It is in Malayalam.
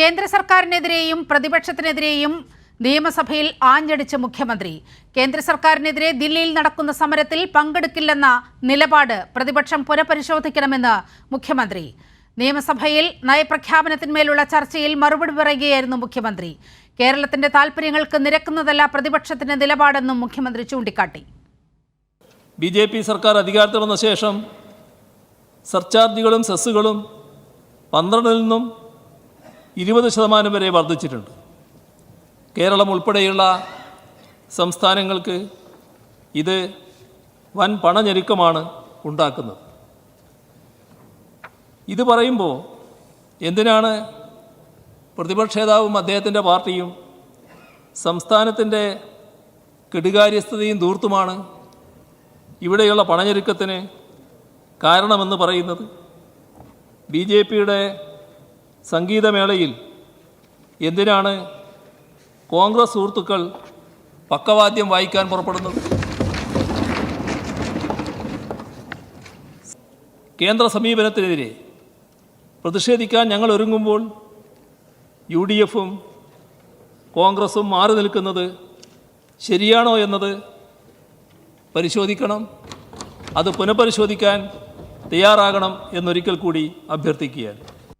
കേന്ദ്ര സർക്കാരിനെതിരെയും പ്രതിപക്ഷത്തിനെതിരെയും നിയമസഭയിൽ ആഞ്ഞടിച്ച മുഖ്യമന്ത്രി. കേന്ദ്ര സർക്കാരിനെതിരെ ദില്ലിയിൽ നടക്കുന്ന സമരത്തിൽ പങ്കെടുക്കില്ലെന്ന നിലപാട് പ്രതിപക്ഷം പുനഃപരിശോധിക്കണമെന്ന് മുഖ്യമന്ത്രി. നിയമസഭയിൽ നയപ്രഖ്യാപനത്തിന്മേലുള്ള ചർച്ചയിൽ മറുപടി പറയുകയായിരുന്നു മുഖ്യമന്ത്രി. കേരളത്തിന്റെ താൽപര്യങ്ങൾക്ക് നിരക്കുന്നതല്ല പ്രതിപക്ഷത്തിന്റെ നിലപാടെന്നും മുഖ്യമന്ത്രി ചൂണ്ടിക്കാട്ടി. ബി ജെ പി സർക്കാർ അധികാരത്തിൽ വന്ന ശേഷം സർചാർജുകളും സെസ്സുകളും പന്ത്രണ്ടിൽ നിന്നും ഇരുപത് ശതമാനം വരെ വർദ്ധിച്ചിട്ടുണ്ട്. കേരളം ഉൾപ്പെടെയുള്ള സംസ്ഥാനങ്ങൾക്ക് ഇത് വൻ പണഞ്ഞെരുക്കമാണ് ഉണ്ടാക്കുന്നത്. ഇത് പറയുമ്പോൾ എന്തിനാണ് പ്രതിപക്ഷ നേതാവും അദ്ദേഹത്തിന്റെ പാർട്ടിയും സംസ്ഥാനത്തിന്റെ കെടുകാര്യസ്ഥതയും ദൂർത്തുമാണ് ഇവിടെയുള്ള പണഞ്ഞെരുക്കത്തിന് കാരണമെന്ന് പറയുന്നത്? ബി ജെ പിയുടെ സംഗീതമേളയിൽ എന്തിനാണ് കോൺഗ്രസ് സുഹൃത്തുക്കൾ പക്കവാദ്യം വായിക്കാൻ പുറപ്പെടുന്നത്? കേന്ദ്ര സമീപനത്തിനെതിരെ പ്രതിഷേധിക്കാൻ ഞങ്ങൾ ഒരുങ്ങുമ്പോൾ യു ഡി എഫും കോൺഗ്രസും മാറി നിൽക്കുന്നത് ശരിയാണോ എന്നത് പരിശോധിക്കണം. അത് പുനഃപരിശോധിക്കാൻ തയ്യാറാകണം എന്നൊരിക്കൽ കൂടി അഭ്യർത്ഥിക്കുകയാണ്.